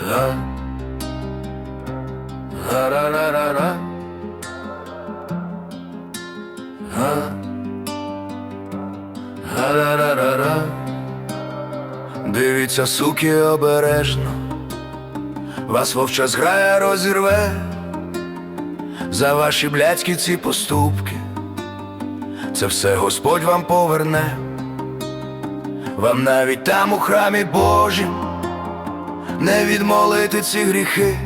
Га. Га. Га-ра-ра-ра-ра. Дивіться, суки, обережно. Вас вовча зграя розірве за ваші блядські ці поступки. Це все Господь вам поверне. Вам навіть там у храмі Божім не відмолити ці гріхи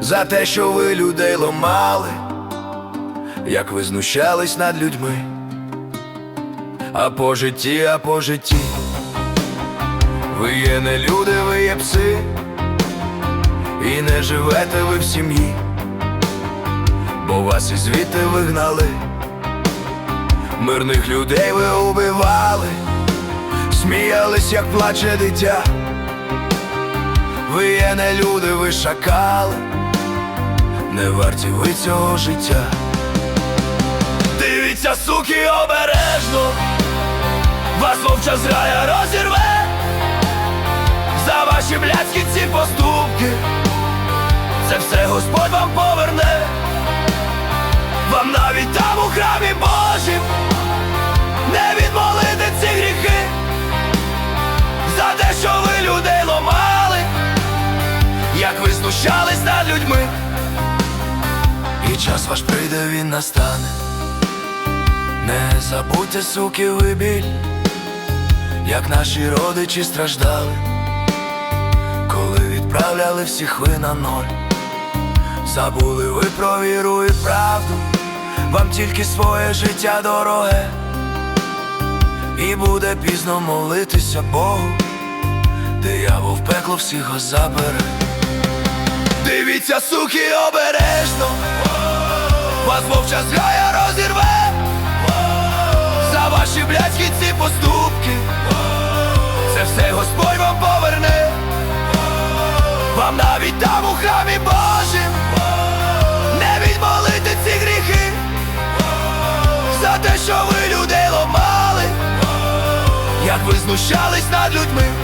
за те, що ви людей ломали, як ви знущались над людьми, а по житті, а по житті, ви є не люди, ви є пси, і не живете ви в сім'ї, бо вас і звідти вигнали, мирних людей ви убивали, сміялись, як плаче дитя. Ви є не люди, ви шакали, не варті ви цього життя. Дивіться, суки, обережно, вас вовча зграя розірве. За ваші блядські ці поступки. Це все Господь вам поверне, вам навіть там у храмі Божім ви знущались над людьми, і час ваш прийде, він настане. Не забудьте, суки, ви біль, як наші родичі страждали, коли відправляли всіх ви на ноль. Забули ви про віру і правду, вам тільки своє життя дороге, і буде пізно молитися Богу, диявол в пекло всіх забере. Дивіться, суки, обережно, вас вовча зграя розірве. За ваші блядські ці поступки. Це все Господь вам поверне, вам навіть там у храмі Божим не відмолити ці гріхи. За те, що ви людей ломали, як ви знущались над людьми.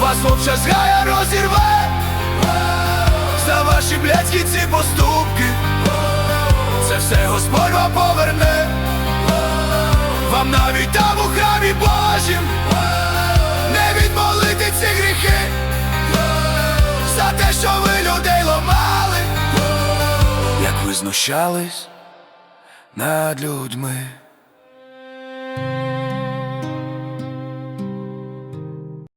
вас вовча зграя розірве за ваші блядські ці поступки. Це все Господь вам поверне, вам навіть там у храмі Божім не відмолити ці гріхи за те, що ви людей ломали, як ви знущались над людьми.